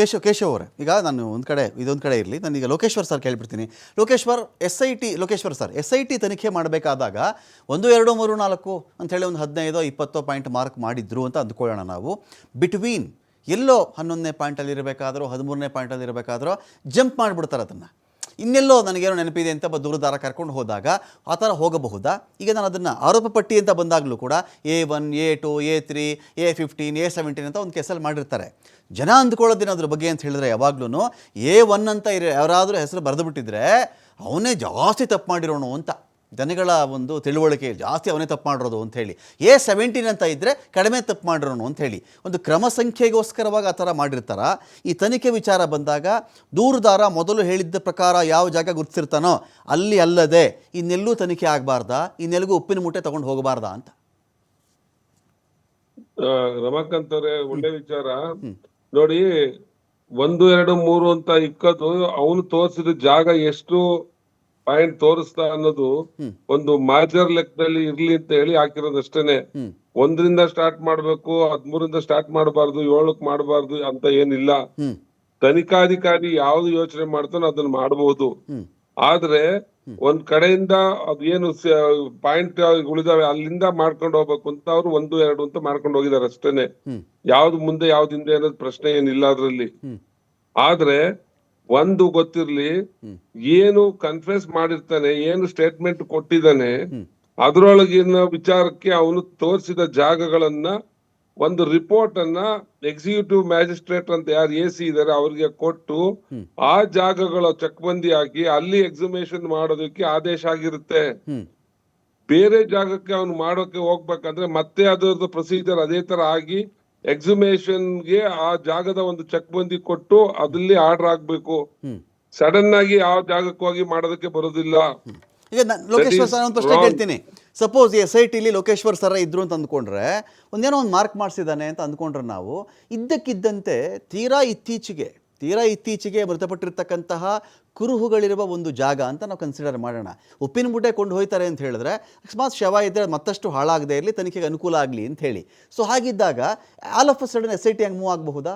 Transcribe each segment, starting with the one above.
ಕೇಶವ್ ಕೇಶವ್ ಅವರೇ. ಈಗ ನಾನು ಒಂದು ಕಡೆ, ಇದೊಂದು ಕಡೆ ಇರಲಿ. ನಾನೀಗ Lokeshwar sir ಕೇಳಿಬಿಡ್ತೀನಿ. Lokeshwar S I T Lokeshwar sir S I T ತನಿಖೆ ಮಾಡಬೇಕಾದಾಗ ಒಂದು, ಎರಡು, ಮೂರು, ನಾಲ್ಕು ಅಂಥೇಳಿ ಒಂದು ಹದಿನೈದೋ, ಇಪ್ಪತ್ತೋ ಪಾಯಿಂಟ್ ಮಾರ್ಕ್ ಮಾಡಿದ್ರು ಅಂತ ಅಂದ್ಕೊಳ್ಳೋಣ ನಾವು. ಬಿಟ್ವೀನ್ ಎಲ್ಲೋ ಹನ್ನೊಂದನೇ ಪಾಯಿಂಟಲ್ಲಿ ಇರಬೇಕಾದರೂ, ಹದಿಮೂರನೇ ಪಾಯಿಂಟಲ್ಲಿ ಇರಬೇಕಾದ್ರೂ ಜಂಪ್ ಮಾಡಿಬಿಡ್ತಾರೆ ಅದನ್ನು. ಇನ್ನೆಲ್ಲೋ ನನಗೇನೋ ನೆನಪಿದೆ ಅಂತ ದೂರದಾರ ಕರ್ಕೊಂಡು ಹೋದಾಗ ಆ ಥರ ಹೋಗಬಹುದಾ? ಈಗ ನಾನು ಅದನ್ನು ಆರೋಪ ಪಟ್ಟಿ ಅಂತ ಬಂದಾಗಲೂ ಕೂಡ A one A two A three A fifteen A seventeen ಅಂತ ಒಂದು ಕೇಸಲ್ಲಿ ಮಾಡಿರ್ತಾರೆ. ಜನ ಅಂದ್ಕೊಳ್ಳೋದೇನು ಅದ್ರ ಬಗ್ಗೆ ಅಂತ ಹೇಳಿದ್ರೆ ಯಾವಾಗ್ಲೂ ಎ ಒನ್ ಅಂತ ಇರೋ ಯಾರಾದರೂ ಹೆಸರು ಬರೆದು ಬಿಟ್ಟಿದ್ರೆ ಅವನೇ ಜಾಸ್ತಿ ತಪ್ಪು ಮಾಡಿರೋನು ಅಂತ. ಜನಗಳ ಒಂದು ತಿಳುವಳಿಕೆ ಜಾಸ್ತಿ ಅವನೇ ತಪ್ಪು ಮಾಡಿರೋದು ಅಂತ ಹೇಳಿ. ಎ ಸೆವೆಂಟೀನ್ ಅಂತ ಇದ್ದರೆ ಕಡಿಮೆ ತಪ್ಪು ಮಾಡಿರೋನು ಅಂತ ಹೇಳಿ. ಒಂದು ಕ್ರಮ ಸಂಖ್ಯೆಗೋಸ್ಕರವಾಗಿ ಆ ಥರ ಮಾಡಿರ್ತಾರ. ಈ ತನಿಖೆ ವಿಚಾರ ಬಂದಾಗ ದೂರುದಾರ ಮೊದಲು ಹೇಳಿದ್ದ ಪ್ರಕಾರ ಯಾವ ಜಾಗ ಗುರುತಿರ್ತಾನೋ ಅಲ್ಲಿ ಅಲ್ಲದೆ ಇನ್ನೆಲ್ಲೂ ತನಿಖೆ ಆಗಬಾರ್ದಾ? ಇನ್ನೆಲ್ಲಿಗೂ ಉಪ್ಪಿನ ಮೂಟೆ ತಗೊಂಡು ಹೋಗಬಾರ್ದಾ ಅಂತ? ರಮಾಕಾಂತ್ ಅವರೇ ಒಳ್ಳೆ ವಿಚಾರ. ನೋಡಿ ಒಂದು ಎರಡು ಮೂರು ಅಂತ ಇಕ್ಕದು ಅವನು ತೋರಿಸಿದ ಜಾಗ ಎಷ್ಟು ಪಾಯಿಂಟ್ ತೋರಿಸ್ತಾ ಅನ್ನೋದು ಒಂದು ಮಾಜರ್ ಲೆಕ್ಕದಲ್ಲಿ ಇರ್ಲಿ ಅಂತ ಹೇಳಿ ಹಾಕಿರೋದಷ್ಟೇನೆ. ಒಂದರಿಂದ ಸ್ಟಾರ್ಟ್ ಮಾಡ್ಬೇಕು ಹದ್ಮೂರಿಂದ ಸ್ಟಾರ್ಟ್ ಮಾಡಬಾರ್ದು ಏಳಕ್ ಮಾಡಬಾರ್ದು ಅಂತ ಏನಿಲ್ಲ. ತನಿಖಾಧಿಕಾರಿ ಯಾವ್ದು ಯೋಚನೆ ಮಾಡ್ತಾನೋ ಅದನ್ನ ಮಾಡಬಹುದು ಆದ್ರೆ ಒಂದ್ ಕಡೆಯಿಂದ ಅದೇನು ಪಾಯಿಂಟ್ ಉಳಿದಾವೆ ಅಲ್ಲಿಂದ ಮಾಡ್ಕೊಂಡು ಹೋಗ್ಬೇಕು ಅಂತ ಅವ್ರು ಒಂದು ಎರಡು ಅಂತ ಮಾಡ್ಕೊಂಡು ಹೋಗಿದಾರೆ ಅಷ್ಟೇನೆ. ಯಾವ್ದು ಮುಂದೆ ಯಾವ್ದು ಹಿಂದೆ ಅನ್ನೋದು ಪ್ರಶ್ನೆ ಏನಿಲ್ಲ ಅದ್ರಲ್ಲಿ. ಆದ್ರೆ ಒಂದು ಗೊತ್ತಿರ್ಲಿ ಏನು ಕನ್ಫೆಸ್ ಮಾಡಿರ್ತಾನೆ ಏನು ಸ್ಟೇಟ್ಮೆಂಟ್ ಕೊಟ್ಟಿದ್ದಾನೆ ಅದರೊಳಗಿನ ವಿಚಾರಕ್ಕೆ ಅವನು ತೋರಿಸಿದ ಜಾಗಗಳನ್ನ ಒಂದು ರಿಪೋರ್ಟ್ ಅನ್ನ ಎಕ್ಸಿಕ್ಯೂಟಿವ್ ಮ್ಯಾಜಿಸ್ಟ್ರೇಟ್ ಅಂತ ಯಾರು ಎ ಸಿ ಇದಾರೆ ಅವ್ರಿಗೆ ಕೊಟ್ಟು ಆ ಜಾಗಗಳ ಚಕ್ಬಂದಿ ಹಾಕಿ ಅಲ್ಲಿ ಎಕ್ಸಿಮೇಷನ್ ಮಾಡೋದಕ್ಕೆ ಆದೇಶ ಆಗಿರುತ್ತೆ. ಬೇರೆ ಜಾಗಕ್ಕೆ ಅವನು ಮಾಡೋಕೆ ಹೋಗ್ಬೇಕಂದ್ರೆ ಮತ್ತೆ ಅದರದ್ದು ಪ್ರೊಸೀಜರ್ ಅದೇ ತರ ಆಗಿ ಎಕ್ಸಿಮೇಷನ್ಗೆ ಆ ಜಾಗದ ಒಂದು ಚೆಕ್ ಬಂದಿ ಕೊಟ್ಟು ಅದಲ್ಲಿ ಆರ್ಡರ್ ಆಗ್ಬೇಕು. ಸಡನ್ ಆಗಿ ಆ ಜಾಗಕ್ಕೆ ಹೋಗಿ ಮಾಡೋದಕ್ಕೆ ಬರೋದಿಲ್ಲ. ಈಗ ಲೋಕೇಶ್ವರ್ ಸರ್ ಒಂದು ಪ್ರಶ್ನೆ ಕೇಳ್ತೀನಿ. ಸಪೋಸ್ ಎಸ್ ಐ ಟಿಲಿ ಲೋಕೇಶ್ವರ್ ಸರ ಇದ್ರು ಅಂತ ಅಂದ್ಕೊಂಡ್ರೆ ಒಂದೇನೋ ಒಂದು ಮಾರ್ಕ್ ಮಾಡಿಸಿದ್ದಾನೆ ಅಂತ ಅಂದ್ಕೊಂಡ್ರೆ ನಾವು ಇದ್ದಕ್ಕಿದ್ದಂತೆ ತೀರಾ ಇತ್ತೀಚೆಗೆ ತೀರಾ ಇತ್ತೀಚೆಗೆ ಮೃತಪಟ್ಟಿರ್ತಕ್ಕಂತಹ ಕುರುಹುಗಳಿರುವ ಒಂದು ಜಾಗ ಅಂತ ನಾವು ಕನ್ಸಿಡರ್ ಮಾಡೋಣ. ಉಪ್ಪಿನ ಮೂಟೆ ಕೊಂಡು ಹೋಯ್ತಾರೆ ಅಂತ ಹೇಳಿದ್ರೆ ಅಕಸ್ಮಾತ್ ಶವ ಇದ್ದರೆ ಮತ್ತಷ್ಟು ಹಾಳಾಗದೇ ಇರಲಿ ತನಿಖೆಗೆ ಅನುಕೂಲ ಆಗಲಿ ಅಂತ ಹೇಳಿ. ಸೊ ಹಾಗಿದ್ದಾಗ all of a sudden S I T ಹಂಗೆ ಮೂವ್ ಆಗಬಹುದಾ?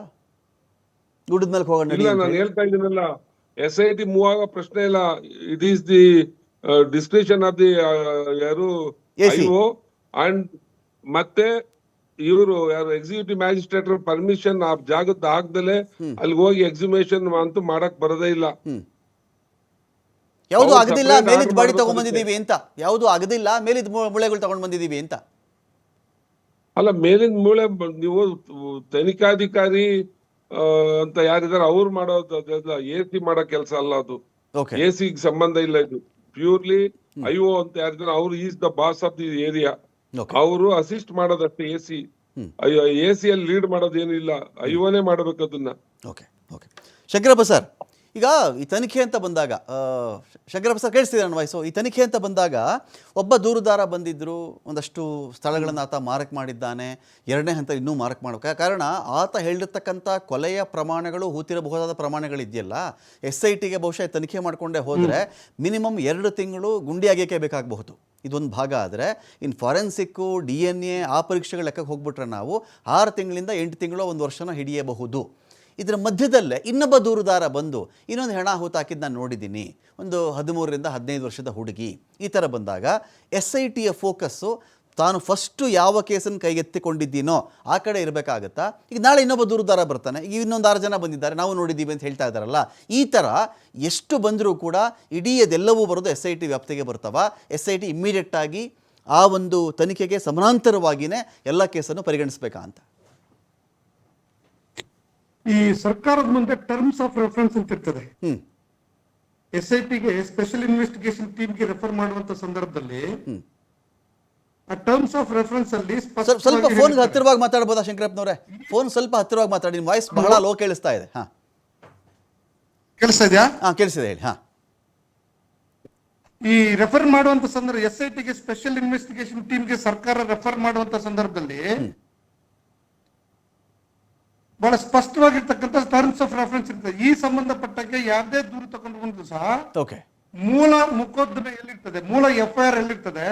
ಗುಡ್ಡದ ಮೇಲೆ ಹೋಗೋಣ ನಾನು. ಹೇಳ್ತಾ ಇದ್ದೀನಲ್ಲ ಎಸ್ ಐ ಟಿ ಮೂವ್ ಆಗೋ ಪ್ರಶ್ನೆ ಇಲ್ಲ. It is the description of the ಯಾರು. ಅಂಡ್ ಮತ್ತೆ ಇವರು ಯಾರು ಎಕ್ಸಿಕ್ಯೂಟಿವ್ ಮ್ಯಾಜಿಸ್ಟ್ರೇಟ್ ಪರ್ಮಿಷನ್ ಆ ಜಾಗದ ಆಗ್ದಲೆ ಅಲ್ಲಿ ಹೋಗಿ ಎಕ್ಸಿಮೇಷನ್ ಅಂತೂ ಮಾಡಕ್ ಬರದೇ ಇಲ್ಲ. ಯಾವುದು ಆಗದಿಲ್ಲ ಮೇಲಿದ್ದ ಮೇಲಿದ್ ಬಾಡಿ ತಗೊಂಡ್ ಬಂದಿದ್ದೀವಿ ಅಂತ. ಯಾವುದು ಆಗದಿಲ್ಲ ಮೇಲಿದ್ ಮೂ- ಮೂಳೆಗಳು ತಗೊಂಡ್ ಬಂದಿದ್ದೀವಿ ಅಂತ. ಅಲ್ಲ ಮೇಲಿನ ಮೂಳೆ ನೀವು ತನಿಖಾಧಿಕಾರಿ ಅಂತ ಯಾರಿದಾರೆ ಅವ್ರು ಮಾಡೋದು ಎ ಸಿ ಮಾಡೋ ಕೆಲಸ ಅಲ್ಲ ಅದು. ಎ ಸಿ ಸಂಬಂಧ ಇಲ್ಲ ಇದು. ಪ್ಯೂರ್ಲಿ ಐಒ ಅಂತ ಯಾರಿದಾರೆ ಅವ್ರು is the boss of the area. ಅವರು ಅಸಿಸ್ಟ್ ಮಾಡೋದಷ್ಟೇ ಎ ಸಿ. ಅಯ್ಯೋ ಎ ಸಿ ಅಲ್ಲಿ ಲೀಡ್ ಮಾಡೋದೇನಿಲ್ಲ ಐಒನೇ ಮಾಡ್ಬೇಕು ಅದನ್ನ. ಶಂಕರಪ್ಪ ಸರ್ ಈಗ ಈ ತನಿಖೆ ಅಂತ ಬಂದಾಗ ಶಂಕರಪ್ಪ ಸರ್ ಕೇಳಿಸ್ತಿದೆ ನನ್ನ ವಾಯ್ಸು. ಈ ತನಿಖೆ ಅಂತ ಬಂದಾಗ ಒಬ್ಬ ದೂರುದಾರ ಬಂದಿದ್ದರು ಒಂದಷ್ಟು ಸ್ಥಳಗಳನ್ನು ಆತ ಮಾರಕ್ ಮಾಡಿದ್ದಾನೆ ಎರಡನೇ ಹಂತ ಇನ್ನೂ ಮಾರಕ್ ಮಾಡಬೇಕು. ಕಾರಣ ಆತ ಹೇಳಿರ್ತಕ್ಕಂಥ ಕೊಲೆಯ ಪ್ರಮಾಣಗಳು ಹೂತಿರಬಹುದಾದ ಪ್ರಮಾಣಗಳಿದೆಯಲ್ಲ ಎಸ್ ಐ ಟಿಗೆ ಬಹುಶಃ ತನಿಖೆ ಮಾಡಿಕೊಂಡೇ ಹೋದರೆ ಮಿನಿಮಮ್ ಎರಡು ತಿಂಗಳು ಗುಂಡಿ ಆಗಕ್ಕೆ ಬೇಕಾಗಬಹುದು. ಇದೊಂದು ಭಾಗ ಆದರೆ ಇನ್ನು ಫಾರೆನ್ಸಿಕ್ಕು ಡಿ ಎನ್ ಎ ಆ ಪರೀಕ್ಷೆಗಳ ಲೆಕ್ಕಕ್ಕೆ ಹೋಗ್ಬಿಟ್ರೆ ನಾವು ಆರು ತಿಂಗಳಿಂದ ಎಂಟು ತಿಂಗಳು ಒಂದು ವರ್ಷನ ಹಿಡಿಯಬಹುದು. ಇದರ ಮಧ್ಯದಲ್ಲೇ ಇನ್ನೊಬ್ಬ ದೂರುದಾರ ಬಂದು ಇನ್ನೊಂದು ಹೆಣ ಹೂತಾಕಿದ್ದು ನಾನು ನೋಡಿದ್ದೀನಿ. ಒಂದು ಹದಿಮೂರರಿಂದ ಹದಿನೈದು ವರ್ಷದ ಹುಡುಗಿ. ಈ ಥರ ಬಂದಾಗ ಎಸ್ ಐ ಟಿಯ ಫೋಕಸ್ಸು ತಾನು ಫಸ್ಟು ಯಾವ ಕೇಸನ್ನು ಕೈಗೆತ್ತಿಕೊಂಡಿದ್ದೀನೋ ಆ ಕಡೆ ಇರಬೇಕಾಗತ್ತಾ? ಈಗ ನಾಳೆ ಇನ್ನೊಬ್ಬ ದೂರುದಾರ ಬರ್ತಾನೆ. ಈಗ ಇನ್ನೊಂದು ಆರು ಜನ ಬಂದಿದ್ದಾರೆ. ನಾವು ನೋಡಿದ್ದೀವಿ ಅಂತ ಹೇಳ್ತಾ ಇದ್ದಾರಲ್ಲ. ಈ ಥರ ಎಷ್ಟು ಬಂದರೂ ಕೂಡ ಇಡೀ ಅದೆಲ್ಲವೂ ಬರೋದು ಎಸ್ ಐ ಟಿ ವ್ಯಾಪ್ತಿಗೆ ಬರ್ತಾವ. ಎಸ್ ಐ ಟಿ ಇಮ್ಮಿಡಿಯೇಟಾಗಿ ಆ ಒಂದು ತನಿಖೆಗೆ ಸಮಾನಾಂತರವಾಗಿಯೇ ಎಲ್ಲ ಕೇಸನ್ನು ಪರಿಗಣಿಸಬೇಕಾ ಅಂತ. ಈ ಸರ್ಕಾರದ ಮುಂದೆ ಟರ್ಮ್ಸ್ ಆಫ್ ರೆಫರೆನ್ಸ್ ಅಂತ ಇರ್ತದೆ. ಎಸ್ ಐ ಟಿಗೆ ಸ್ಪೆಷಲ್ ಇನ್ವೆಸ್ಟಿಗೇಷನ್ ಟೀಮ್ಗೆ ರೆಫರ್ ಮಾಡುವಂತ ಸಂದರ್ಭದಲ್ಲಿ ಆ ಟರ್ಮ್ಸ್ ಆಫ್ ರೆಫರೆನ್ಸ್ ಅಲ್ಲಿ ಸ್ವಲ್ಪ ಫೋನ್. ಹತ್ತಿರವಾಗಿ ಮಾತಾಡಬಹುದಾ ಶಂಕರಪ್ಪನವರೇ? ಫೋನ್ ಸ್ವಲ್ಪ ಹತ್ತಿರವಾಗಿ ಮಾತಾಡಿ ನಿಮ್ಮ ವಾಯ್ಸ್ ಬಹಳ ಲೋ ಕೇಳಿಸ್ತಾ ಇದೆ. ಹಾ. ಕೇಳಿಸ್ತಾ ಇದೆಯಾ? ಹಾ ಕೇಳಿಸಿದೆ ಹೇಳಿ. ಹಾ. ಈ ರೆಫರ್ ಮಾಡುವಂತ ಸಂದರ್ಭ ಎಸ್ ಐ ಟಿಗೆ ಸ್ಪೆಷಲ್ ಇನ್ವೆಸ್ಟಿಗೇಷನ್ ಟೀಮ್ಗೆ ಸರ್ಕಾರ ರೆಫರ್ ಮಾಡುವಂತ ಸಂದರ್ಭದಲ್ಲಿ ಬಹಳ ಸ್ಪಷ್ಟವಾಗಿರ್ತಕ್ಕಂಥ ಟರ್ಮ್ಸ್ ಆಫ್ ರೆಫರೆನ್ಸ್ ಇರ್ತದೆ. ಈ ಸಂಬಂಧಪಟ್ಟಕ್ಕೆ ಯಾವುದೇ ದೂರು ತಗೊಂಡು ಬಂದ್ರು ಸಹ ಓಕೆ ಮೂಲ ಮುಖೋದ್ಯಮೆ ಎಲ್ಲಿರ್ತದೆ? ಮೂಲ ಎಫ್ ಐ ಆರ್ ಎಲ್ಲಿರ್ತದೆ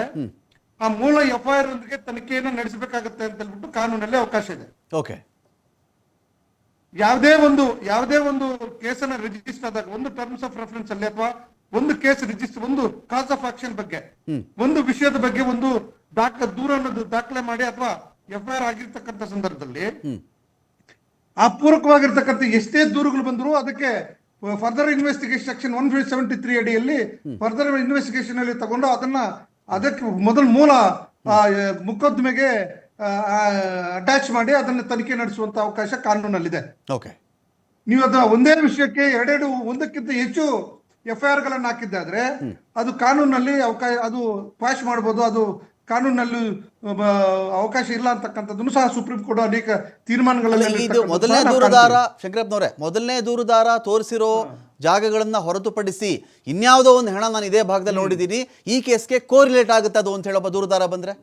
ಆ ಮೂಲ ಎಫ್ ಐ ಆರ್ ಒಂದಿಗೆ ತನಿಖೆಯನ್ನು ನಡೆಸಬೇಕಾಗುತ್ತೆ ಅಂತ ಹೇಳ್ಬಿಟ್ಟು ಕಾನೂನಲ್ಲಿ ಅವಕಾಶ ಇದೆ. ಓಕೆ ಯಾವುದೇ ಒಂದು ಯಾವುದೇ ಒಂದು ಕೇಸನ್ನ ರಿಜಿಸ್ಟರ್ ಆದಾಗ ಒಂದು ಟರ್ಮ್ಸ್ ಆಫ್ ರೆಫರೆನ್ಸ್ ಅಲ್ಲಿ ಅಥವಾ ಒಂದು ಕೇಸ್ ರಿಜಿಸ್ಟರ್ ಒಂದು ಕಾಸ್ ಆಫ್ ಆಕ್ಷನ್ ಬಗ್ಗೆ ಒಂದು ವಿಷಯದ ಬಗ್ಗೆ ಒಂದು ದಾಖಲೆ ದೂರ ಅನ್ನೋದು ದಾಖಲೆ ಮಾಡಿ ಅಥವಾ ಎಫ್ ಐ ಆರ್ ಆಗಿರ್ತಕ್ಕಂಥ ಸಂದರ್ಭದಲ್ಲಿ ಆ ಪೂರಕವಾಗಿರ್ತಕ್ಕಂಥ ಎಷ್ಟೇ ದೂರುಗಳು ಬಂದರೂ ಅದಕ್ಕೆ further investigation section one seventy three ಅಡಿಯಲ್ಲಿ ಫರ್ದರ್ ಇನ್ವೆಸ್ಟಿಗೇಷನ್ ಅಲ್ಲಿ ತಗೊಂಡು ಅದನ್ನ ಅದಕ್ಕೆ ಮೊದಲ ಮೂಲ ಆ, ಮೊಕದ್ದಮೆಗೆ ಅಟ್ಯಾಚ್ ಮಾಡಿ ಅದನ್ನ ತನಿಖೆ ನಡೆಸುವಂತ ಅವಕಾಶ ಕಾನೂನಲ್ಲಿದೆ. ಓಕೆ ನೀವು ಅದನ್ನ ಒಂದೇ ವಿಷಯಕ್ಕೆ ಎರಡೆರಡು ಒಂದಕ್ಕಿಂತ ಹೆಚ್ಚು ಎಫ್ ಐ ಆರ್ ಗಳನ್ನ ಹಾಕಿದ್ದಾದ್ರೆ ಅದು ಕಾನೂನಲ್ಲಿ ಅವಕಾಶ ಅದು ಪಾಶ್ ಮಾಡಬಹುದು ಅದು ಕಾನೂನಲ್ಲಿ ಅವಕಾಶ ಇಲ್ಲ ಅಂತಕ್ಕಂಥದ್ದನ್ನು ಸಹ ಸುಪ್ರೀಂ ಕೋರ್ಟ್ ಅನೇಕ ತೀರ್ಮಾನಗಳಲ್ಲಿ ಇದು ಮೊದಲನೇ ದೂರದಾರ. ಶಂಕರಪ್ಪನವರೇ ಮೊದಲನೇ ದೂರುದಾರ ತೋರಿಸಿರೋ ಜಾಗಗಳನ್ನ ಹೊರತುಪಡಿಸಿ ಇನ್ಯಾವುದೋ ಒಂದು ಹೆಣ ನಾನು ಇದೇ ಭಾಗದಲ್ಲಿ ನೋಡಿದ್ದೀನಿ ಈ ಕೇಸ್ಗೆ ಕೋರಿಲೇಟ್ ಆಗುತ್ತೆ ಅದು ಅಂತ ಹೇಳೋಬ್ಬ ದೂರದಾರ ಬಂದ್ರೆ?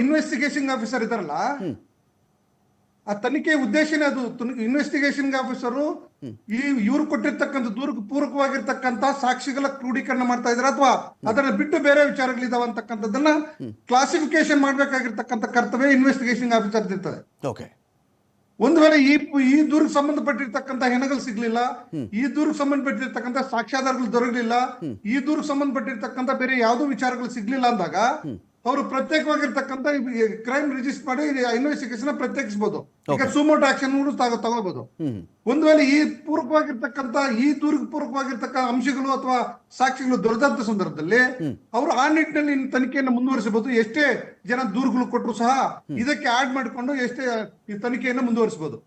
ಇನ್ವೆಸ್ಟಿಗೇಷನ್ ಆಫೀಸರ್ ಇದಾರಲ್ಲ ಆ ತನಿಖೆ ಉದ್ದೇಶನೇ ಅದು. ಇನ್ವೆಸ್ಟಿಗೇಷನ್ ಆಫೀಸರು ಈ ಇವ್ರು ಕೊಟ್ಟಿರ್ತಕ್ಕಂಥ ದೂರಕ್ಕೆ ಪೂರಕವಾಗಿರ್ತಕ್ಕಂಥ ಸಾಕ್ಷಿಗಳ ಕ್ರೋಢೀಕರಣ ಮಾಡ್ತಾ ಇದಾರೆ ಅಥವಾ ಅದನ್ನ ಬಿಟ್ಟು ಬೇರೆ ವಿಚಾರಗಳಿದಾವ ಅಂತಕ್ಕಂಥದ್ದನ್ನ ಕ್ಲಾಸಿಫಿಕೇಶನ್ ಮಾಡ್ಬೇಕಾಗಿರ್ತಕ್ಕಂಥ ಕರ್ತವ್ಯ ಇನ್ವೆಸ್ಟಿಗೇಷನ್ ಆಫೀಸರ್ ಇರ್ತದೆ. ಓಕೆ ಒಂದು ವೇಳೆ ಈ ಈ ದೂರಕ್ಕೆ ಸಂಬಂಧಪಟ್ಟಿರ್ತಕ್ಕಂಥ ಹೆಣಗಳು ಸಿಗ್ಲಿಲ್ಲ ಈ ದೂರಕ್ಕೆ ಸಂಬಂಧಪಟ್ಟಿರ್ತಕ್ಕಂಥ ಸಾಕ್ಷ್ಯಾಧಾರಗಳು ದೊರಕಲಿಲ್ಲ ಈ ದೂರಕ್ಕೆ ಸಂಬಂಧಪಟ್ಟಿರ್ತಕ್ಕಂಥ ಬೇರೆ ಯಾವುದೋ ವಿಚಾರಗಳು ಸಿಗ್ಲಿಲ್ಲ ಅಂದಾಗ ಅವರು ಪ್ರತ್ಯೇಕವಾಗಿರ್ತಕ್ಕಂಥ ಕ್ರೈಮ್ ರಿಜಿಸ್ಟರ್ ಮಾಡಿ ಇನ್ವೆಸ್ಟಿಗೇಷನ್ ಪ್ರತ್ಯೇಕಿಸಬಹುದು ಈಗ ಸುಮೋಟ್ ಆಕ್ಷನ್ ತಗೋಬಹುದು ಒಂದ್ ವೇಳೆ ಈ ಪೂರಕವಾಗಿರ್ತಕ್ಕಂಥ ಈ ದೂರಿಗೆ ಪೂರಕವಾಗಿರ್ತಕ್ಕ ಅಂಶಗಳು ಅಥವಾ ಸಾಕ್ಷಿಗಳು ದೊರೆದಂತ ಸಂದರ್ಭದಲ್ಲಿ ಅವರು ಆ ನಿಟ್ಟಿನಲ್ಲಿ ತನಿಖೆಯನ್ನು ಮುಂದುವರಿಸಬಹುದು. ಎಷ್ಟೇ ಜನ ದೂರುಗಳು ಕೊಟ್ಟರು ಸಹ ಇದಕ್ಕೆ ಆಡ್ ಮಾಡಿಕೊಂಡು ಎಷ್ಟೇ ಈ ತನಿಖೆಯನ್ನು ಮುಂದುವರಿಸಬಹುದು.